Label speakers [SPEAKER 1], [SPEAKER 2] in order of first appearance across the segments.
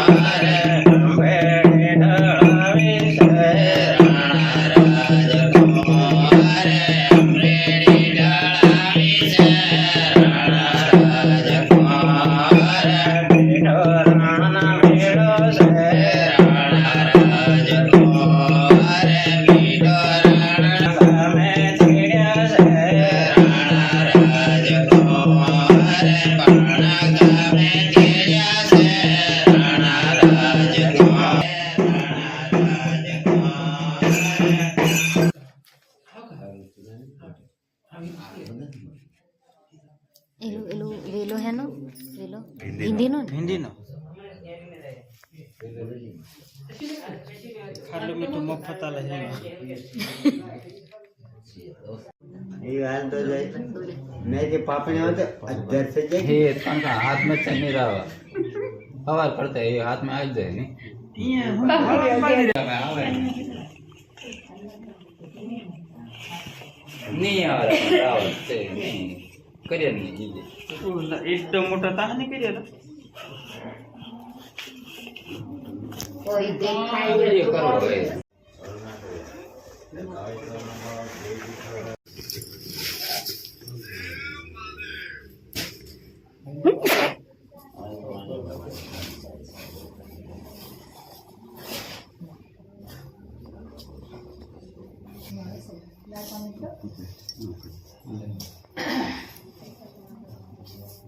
[SPEAKER 1] એલું
[SPEAKER 2] खाली
[SPEAKER 3] में तो मुफ़्त तो मेरे पापा ने होते अदर से जे
[SPEAKER 4] हे तंका हाथ में चनी रहा हवा करते ये हाथ में आज जाए नहीं। ये हम नहीं आ रहा नहीं। करियर नहीं तो
[SPEAKER 3] एकदम तो मोटा था
[SPEAKER 4] नहीं करियर?
[SPEAKER 3] કોઈ દેખાય Thank you.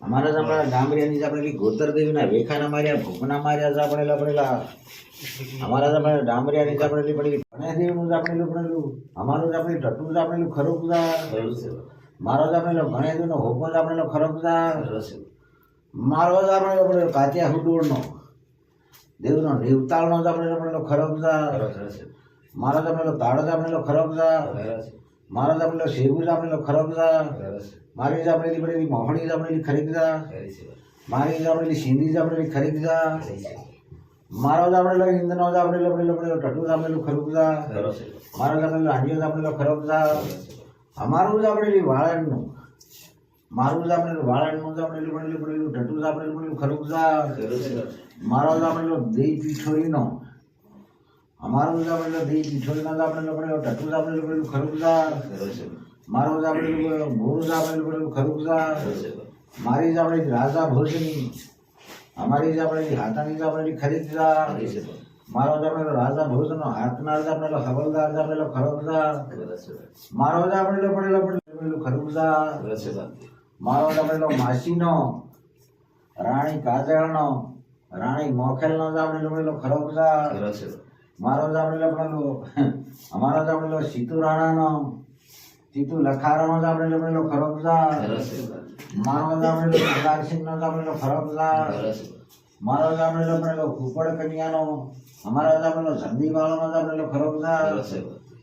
[SPEAKER 3] અમારા જ આપણા ગામડિયાની જ આપણે ગોતરદેવીના વેખાના માર્યા ભૂખના માર્યા છે આપણે લપડેલા અમારા જમાના ડામરિયાની જ આપણે પડેલી ગણેશદેવીનું જ આપણે પડેલું અમારું જ આપણે ટટું જ આપણે ખરું બધા મારો જ આપણે ગણેશદેવનો હોકો જ આપણે ખરો બધા મારો જ આપણે પડેલો કાચિયા હુડોળનો દેવનો નિવતાળનો જ આપણે પડેલો ખરો બધા મારો જ આપણે તાળો જ આપણે ખરો બધા મારો જ શેરુ શેગુ જ આપણે ખરો બધા. મારી જ આપણે પડેલી મોહણી જ આપણે ખરીદા મારી જ આપણે સિંધી જ આપણે ખરીદા મારો જ આપણે હિન્દનો જ આપણે પડેલો પડેલો ટટુ જ આપણે ખરીદા મારો જ હાંડીઓ હાંડિયો જ આપણે ખરીદા અમારું જ આપણે વાળણનું મારું જ આપણે વાળણનું જ આપણે પડેલું પડેલું ટટુ જ પડેલું ખરીદા મારો જ આપણે દહીં પીઠોઈનો અમારું જ આપણે દહીં પીઠોઈનો જ આપણે પડેલો ટટુ જ આપણે પડેલું ખરીદા મારો જ આપણે મોરું જ આપણે પડેલું ખરીદા મારી જ આપણે રાજા ભોજની અમારી જ આપણે હાથાની જ આપણે ખરીદદાર મારો જ આપણે રાજા ભોજનો હાથના જ આપણે હવલદાર જ આપણે ખરીદદાર મારો જ આપણે પડેલો પડેલું ખરીદદાર મારો જ આપણે માસીનો રાણી કાજળનો રાણી મોખેલનો જ આપણે પડેલો ખરીદદાર મારો આપણે પણ અમારો જામણેલો સીતુ રાણાનો સીતુ લખારાનો જામણેલો પડેલો ખરબજા મારો જામણેલો પ્રકાશસિંહનો જામણેલો ખરબજા મારો જામણેલો પડેલો કુપડ કન્યાનો અમારો જામણેલો ઝંડીવાળાનો જામણેલો ખરબજા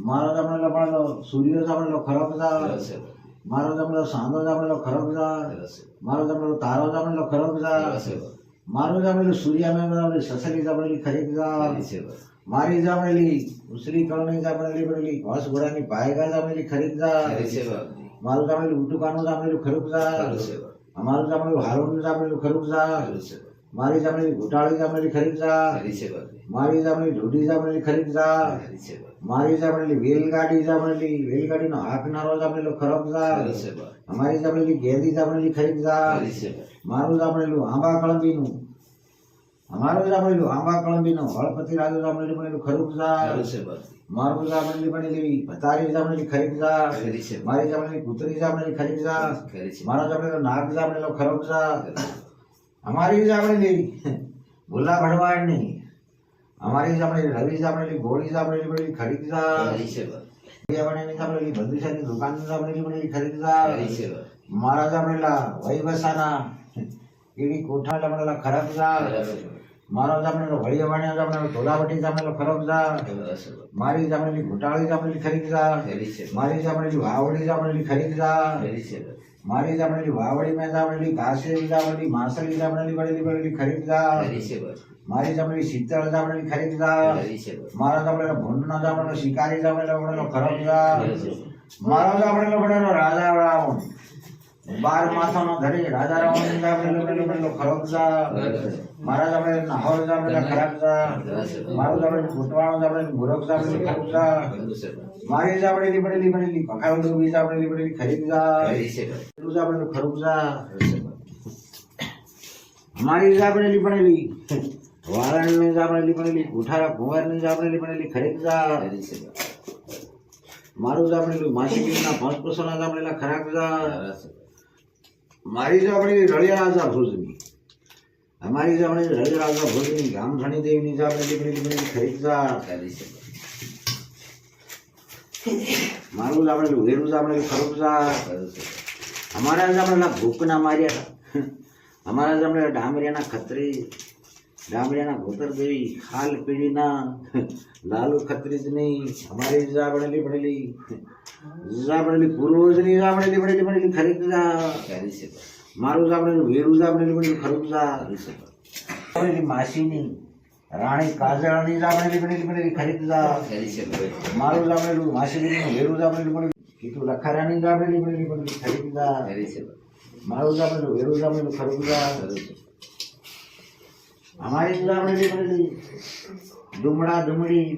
[SPEAKER 3] મારો જામણેલો પડેલો સૂર્ય જામણેલો ખરબજા મારો જામણેલો સાંધો જામણેલો ખરબજા મારો જામણેલો તારો જામણેલો ખરબજા મારું જામણેલું સૂર્યામે જામણેલી સસલી જામણેલી ખરીદજા મારી જામેલી ઉસરી કળની જામેલી પડેલી ઘોસ ઘોડાની ભાયગા જામેલી ખરીદજા મારું જામણેલું ઉટુકાનું જામેલું ખરીદજા અમારું જામેલું હારુનું જામેલું ખરીદજા મારી જામેલી ઘોટાળી જામેલી ખરીદજા મારી જામેલી ઢોઢી જામેલી ખરીદજા મારી જામેલી વેલગાડી જામેલી વેલગાડીનો હાંકનારો જામેલો ખરબજા અમારી જામેલી ગેંદી જામેલી ખરીદજા મારું જામેલું આંબા કળંબીનું અમારું જામણેલું આંબા કળંબીનું હળપતિ રાજુ જામણેલી બનેલું ખરૂપજા મારું જામણેલી બનેલી ભતારી જામણેલી ખરીદજા મારી જામણેલી કૂતરી જામણેલી ખરીદજા મારો જામણેલો નાગ જામણેલો ખરૂપજા અમારી જામણેલી ભૂલા ભડવાડની અમારી જામણેલી રવિ જામણેલી ગોળી બનેલી ખરીદજા જામણેલી જામણેલી બંદુશાની દુકાન સાંભળેલી બનેલી ખરીદતા મારા જામણેલા વૈવસાના એવી કોઠા જામણેલા ખરબજા મારો જામણેલો વળિયાવાણિયા જામણેલો ધોલાવટી જામણેલો ખરબજા મારી જામણેલી ઘોટાળી જામણેલી ખરીદા મારી જામણેલી વાવડી જામણેલી ખરીદા મારી જામણેલી વાવડી મેં જામણેલી ઘાસે જામણેલી માસલી જામણેલી વળેલી વળેલી ખરીદા મારી જામણેલી શીતળ જામણેલી ખરીદા મારા જામણેલો ભૂંડનો જામણેલો શિકારી જામણેલો વળેલો ખરબજા મારો જામણેલો વળેલો રાજા રાવણ બાર માથાનો ધરી રાજા રાવણ જામણેલો વળેલો ખરબજા મારા જામણે નાહોર જામણે ખરાબજા મારું જામણે ફૂટવાણો જામણે મૂરખ જામણે ખરાબજા મારી જામણેલી બનેલી બનેલી પખાવડું બી જામણેલી બનેલી ખરીદજા પેલું જામણેલું સા મારી જામણેલી બનેલી વાળાની જામણેલી બનેલી કુઠારા કુંવારની જામણેલી ખરીદ ખરીદજા મારું જામણેલું માસીના પાંચ પસોના જામણેલા ખરાબજા મારી જામણેલી રળિયા જા ભુજની અમારી જામણેલી રળિયા जा ભુજની ગામધણી દેવીની જામણેલી બનેલી બનેલી ખરીદજા મારું જામણેલું વેરું જામણેલું છે અમારા જામણેલા ભૂકના માર્યા અમારા જામણેલા ડામરિયાના ખત્રી, ડામરિયાના ભૂતર દેવી, ખાલ પીડીના, લાલુ ખત્રીજની, અમારી જામણેલી બનેલી જામણેલી પૂર્વજની જામણેલી ભણેલી ભણેલી ખરીદજા કરી જામણેલું વેરું જામણેલી બનેલું ખરુબજા બનેલી માસીની રાણી કાજળની જામણેલી બનેલી બનેલી ખરીદજા મારું જામણેલું માસીબીનું વેરું જામણેલું બનેલું કીધું લખારાની જામણેલી બનેલી બનેલી ખરીદજા મારું જામણેલું વેરું જામણેલું ખરીદજા અમારી જામણેલી બનેલી ડુમડા ડુમડી